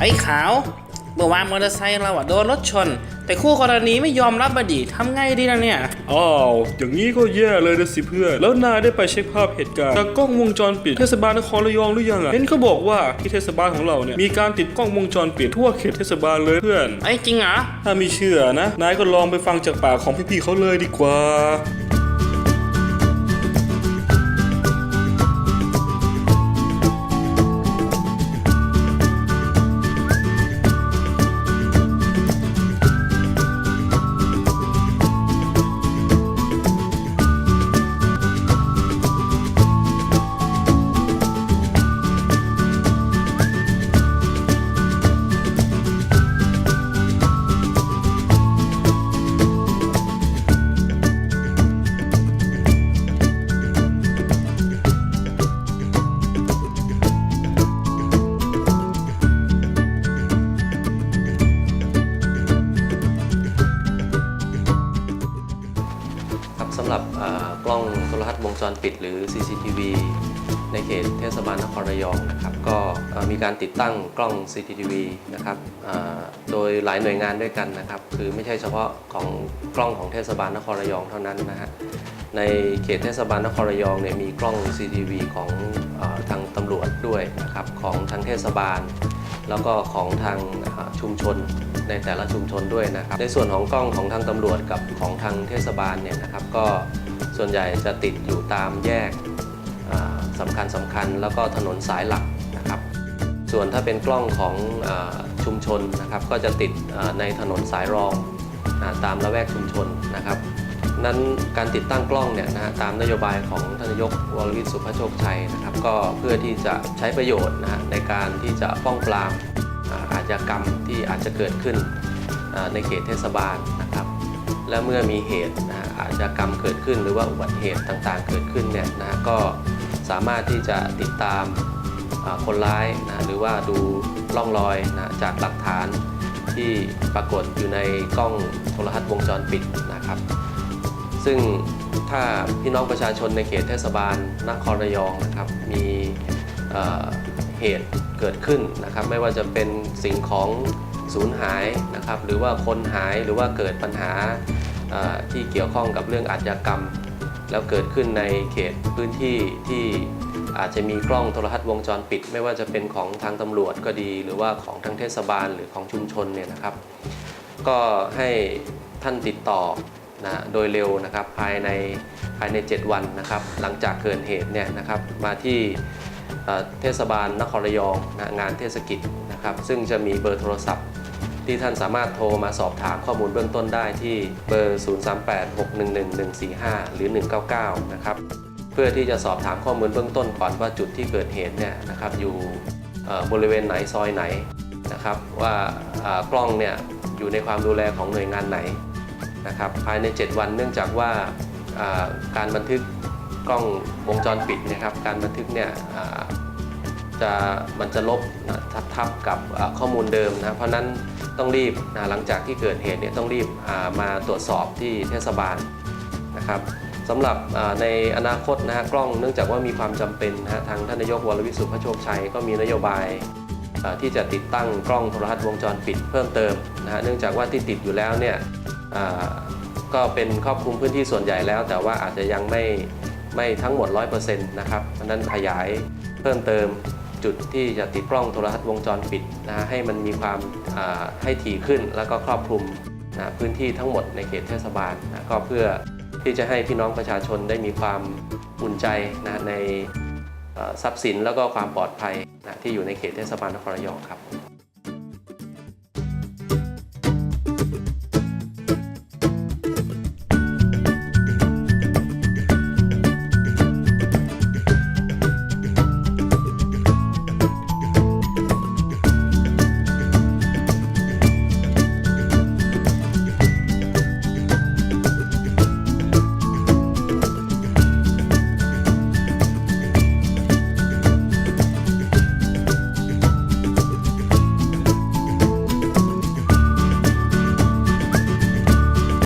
ไอ้ขาวเมื่อวานมอเตอร์ไซค์เราอะโดนรถชน แต่คู่กรณีไม่ยอมรับบดีทำไงดีล่ะเนี่ย อ้าว อย่างนี้ก็แย่เลยนะสิเพื่อน แล้วนายได้ไปเช็คภาพเหตุการณ์จากกล้องวงจรปิดเทศบาลนครระยองหรือยังอะเห็นเขาบอกว่าที่เทศบาลของเราเนี่ยมีการติดกล้องวงจรปิดทั่วเขตเทศบาลเลยเพื่อน ไอ้จริงเหรอ ถ้าไม่เชื่อนะ นายก็ลองไปฟังจากปากของพี่ๆเขาเลยดีกว่า จรปิดหรือ CCTV ในเขตเทศบาลนครระยองนะครับก็มีการติดตั้งกล้อง CCTV นะครับโดยหลายหน่วยงานด้วยกันนะครับคือไม่ใช่เฉพาะของกล้องของเทศบาลนครระยองเท่านั้นนะฮะในเขตเทศบาลนครระยองเนี่ยมีกล้อง CCTV ของอทางตำรวจด้วยนะครับของทางเทศบาล แล้วก็ของทางชุมชนในแต่ละชุมชนด้วยนะครับ ในส่วนของกล้องของทางตำรวจกับของทางเทศบาลเนี่ยนะครับ ก็ส่วนใหญ่จะติดอยู่ตามแยกอ่าสำคัญสำคัญ แล้วก็ถนนสายหลักนะครับ ส่วนถ้าเป็นกล้องของอชุมชนนะครับ ก็จะติดในถนนสายรองอตามละแวกชุมชนนะครับ นั้นการติดตั้งกล้องเนี่ยนะฮะตามนโยบายของท่านนายกวรวิทย์สุภโชคชัยนะครับก็เพื่อที่จะใช้ประโยชน์นะฮะในการที่จะป้องปรามอาชญากรรมที่อาจจะเกิดขึ้นในเขตเทศบาลนะครับ และเมื่อมีเหตุนะฮะอาชญากรรมเกิดขึ้น หรือว่าอุบัติเหตุต่างๆ เกิดขึ้นเนี่ยนะฮะก็สามารถที่จะติดตามคนร้ายนะหรือว่าดูร่องรอยนะจากหลักฐานที่ปรากฏอยู่ในกล้องโทรทัศน์วงจรปิดนะครับ ซึ่งถ้าพี่น้องประชาชนในเขตเทศบาลนครระยองนะครับมีเหตุเกิดขึ้นนะครับ ไม่ว่าจะเป็นสิ่งของสูญหายนะครับ หรือว่าคนหายหรือว่าเกิดปัญหาที่เกี่ยวข้องกับเรื่องอาชญากรรม แล้วเกิดขึ้นในเขตพื้นที่ที่อาจจะมีกล้องโทรทัศน์วงจรปิด ไม่ว่าจะเป็นของทางตำรวจก็ดี หรือว่าของทางเทศบาลหรือของชุมชนเนี่ยนะครับ ก็ให้ท่านติดต่อ นะโดยเร็วนะครับภายในภายใน 7 วันนะครับ หลังจากเกิดเหตุเนี่ยนะครับมาที่เทศบาลนครระยองนะงานเทศกิจนะครับ ซึ่งจะมีเบอร์โทรศัพท์ ที่ท่านสามารถโทรมาสอบถามข้อมูลเบื้องต้นได้ที่เบอร์ 038611145 หรือ 199 นะครับ เพื่อที่จะสอบถามข้อมูลเบื้องต้นก่อนว่าจุดที่เกิดเหตุเนี่ยนะครับอยู่บริเวณไหนซอยไหนนะครับ ว่ากล้องเนี่ยอยู่ในความดูแลของหน่วยงานไหน นะครับภายใน 7 วันเนื่องจากว่าการบันทึกกล้องวงจรปิดนะครับการบันทึกเนี่ยจะมันจะลบทับทับกับข้อมูลเดิมนะเพราะนั้นต้องรีบนะหลังจากที่เกิดเหตุเนี่ยต้องรีบมาตรวจสอบที่เทศบาลนะครับสำหรับในอนาคตนะฮะกล้องเนื่องจากว่ามีความจำเป็นนะฮะทางท่านนายกวรวิสุทธิ์พระโชคชัยก็มีนโยบายที่จะติดตั้งกล้องโทรทัศน์วงจรปิดเพิ่มเติมนะฮะเนื่องจากว่าที่ติดอยู่แล้วเนี่ย ก็เป็นครอบคลุมพื้นที่ส่วนใหญ่แล้ว แต่ว่าอาจจะยังไม่ไม่ทั้งหมด 100%นะครับเพราะนั้นขยายเพิ่มเติมจุดที่จะติดกล้องโทรทัศน์วงจรปิดนะฮะให้มันมีความให้ถี่ขึ้นแล้วก็ครอบคลุมนะพื้นที่ทั้งหมดในเขตเทศบาลนะก็เพื่อที่จะให้พี่น้องประชาชนได้มีความอุ่นใจนะในทรัพย์สินแล้วก็ความปลอดภัยนะที่อยู่ในเขตเทศบาลนครระยองครับ